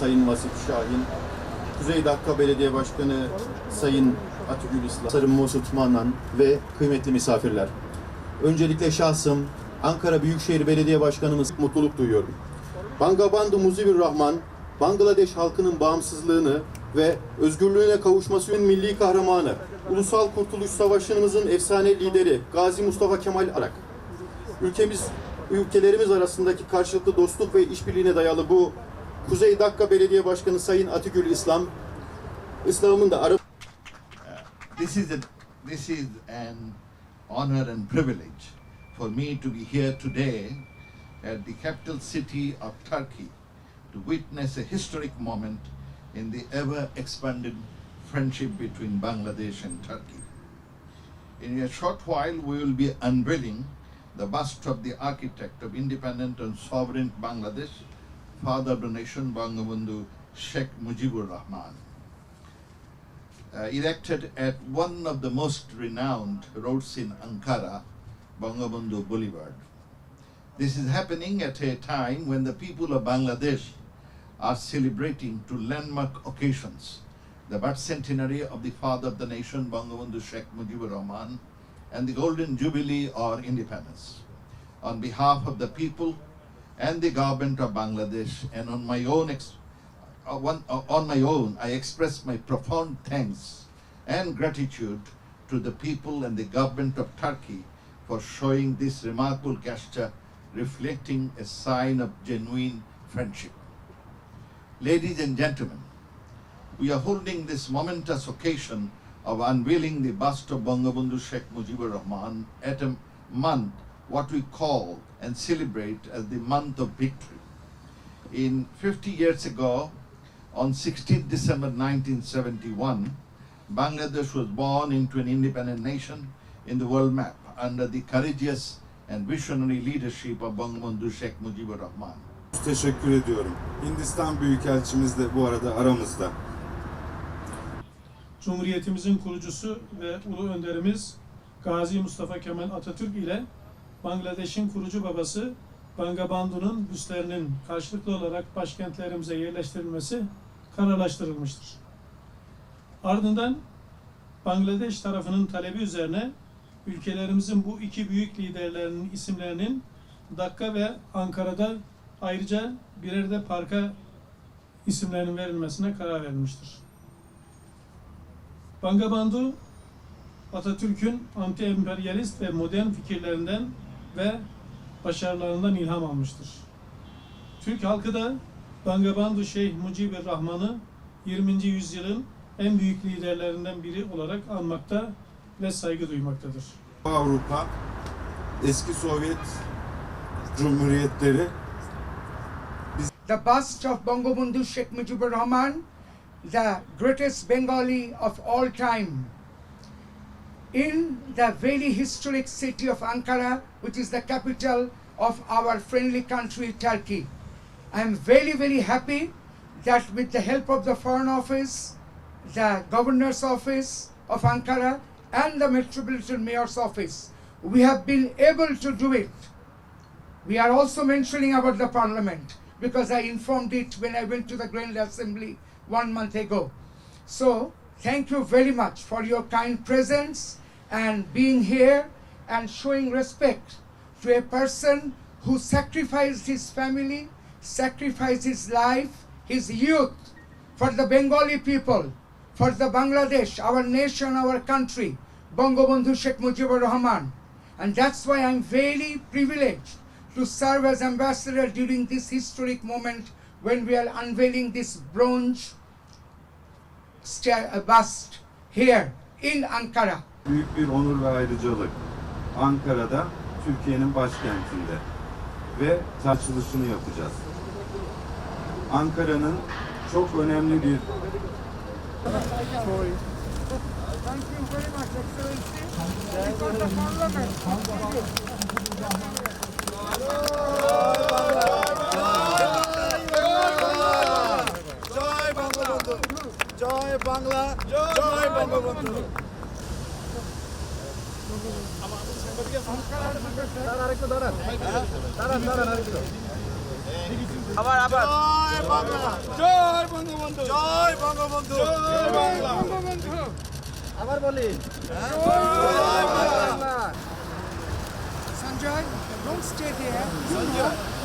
Sayın Vasif Şahin, Kuzey Dakika Belediye Başkanı Sayın Atigül İslam, Sarım Mesut Manan ve kıymetli misafirler. Öncelikle şahsım Ankara Büyükşehir Belediye Başkanımız mutluluk duyuyorum. Bangabandu Muzibur Rahman, Bangladeş halkının bağımsızlığını ve özgürlüğüne kavuşmasının milli kahramanı, Ulusal Kurtuluş Savaşı'nımızın efsane lideri Gazi Mustafa Kemal Arak. Ülkemiz, ülkelerimiz arasındaki karşılıklı dostluk ve işbirliğine dayalı bu Kuzey Dakika Belediye Başkanı Sayın İslam, İslam'ın da Arap uh, this is a, this is an honor and privilege for me to be here today at the capital city of Turkey to witness a historic moment in the ever expanding friendship between Bangladesh and Turkey. In a short while, we will be unveiling the bust of the architect of independent and sovereign Bangladesh, father of the nation, Bangabandhu Sheikh Mujibur Rahman uh, erected at one of the most renowned roads in Ankara, Bangabandhu Boulevard. This is happening at a time when the people of Bangladesh are celebrating two landmark occasions the birth centenary of the father of the nation, Bangabandhu Sheikh Mujibur Rahman, and the Golden Jubilee or independence. On behalf of the people and the government of Bangladesh, and on my own uh, one, uh, on my own, I express my profound thanks and gratitude to the people and the government of Turkey for showing this remarkable gesture reflecting a sign of genuine friendship. Ladies and gentlemen, we are holding this momentous occasion of unveiling the bust of Bangabandhu Sheikh Mujibur Rahman at a month what we call and celebrate as the month of victory. In 50 years ago, on 16 December 1971, Bangladesh was born into an independent nation in the world map under the courageous and visionary leadership of Bangabandhu Sheikh Mujibur Rahman. Teşekkür ediyorum. Hindistan Büyükelçimiz de bu arada aramızda. Cumhuriyetimizin kurucusu ve ulu önderimiz Gazi Mustafa Kemal Atatürk ile Bangladeş'in kurucu babası Bangabandhu'nun büstlerinin karşılıklı olarak başkentlerimize yerleştirilmesi kararlaştırılmıştır. Ardından Bangladeş tarafının talebi üzerine ülkelerimizin bu iki büyük liderlerinin isimlerinin Dakka ve Ankara'da ayrıca birer de parka isimlerinin verilmesine karar verilmiştir. Bangabandhu Atatürk'ün anti-emperyalist ve modern fikirlerinden ve başarılarından ilham almıştır. Türk halkı da Bangabandhu Şeyh Mucibur Rahman'ı 20. yüzyılın en büyük liderlerinden biri olarak anmakta ve saygı duymaktadır. Avrupa, eski Sovyet Cumhuriyetleri the bust of Bangabandhu Sheikh Mujibur Rahman, the greatest Bengali of all time, in the very historic city of Ankara, which is the capital of our friendly country, Turkey. I am very, very happy that with the help of the Foreign Office, the Governor's Office of Ankara, and the Metropolitan Mayor's Office, we have been able to do it. We are also mentioning about the parliament because I informed it when I went to the Grand Assembly one month ago. So, thank you very much for your kind presence and being here and showing respect to a person who sacrificed his family, sacrificed his life, his youth for the Bengali people, for the Bangladesh, our nation, our country, Bangabandhu Sheikh Mujibur Rahman. And that's why I'm very privileged to serve as ambassador during this historic moment when we are unveiling this bronze bust here in Ankara. büyük bir onur ve ayrıcalık. Ankara'da, Türkiye'nin başkentinde ve açılışını yapacağız. Ankara'nın çok önemli bir Thank you very much, Excellency. Because the parliament. Bangla. জয় বঙ্গবন্ধু। আবার আবার। জয় বাংলা। জয় বঙ্গবন্ধু। জয় বঙ্গবন্ধু। জয় বাংলা। আবার বলি। জয় Bangla. Sanjay, don't stay there. Sanjay.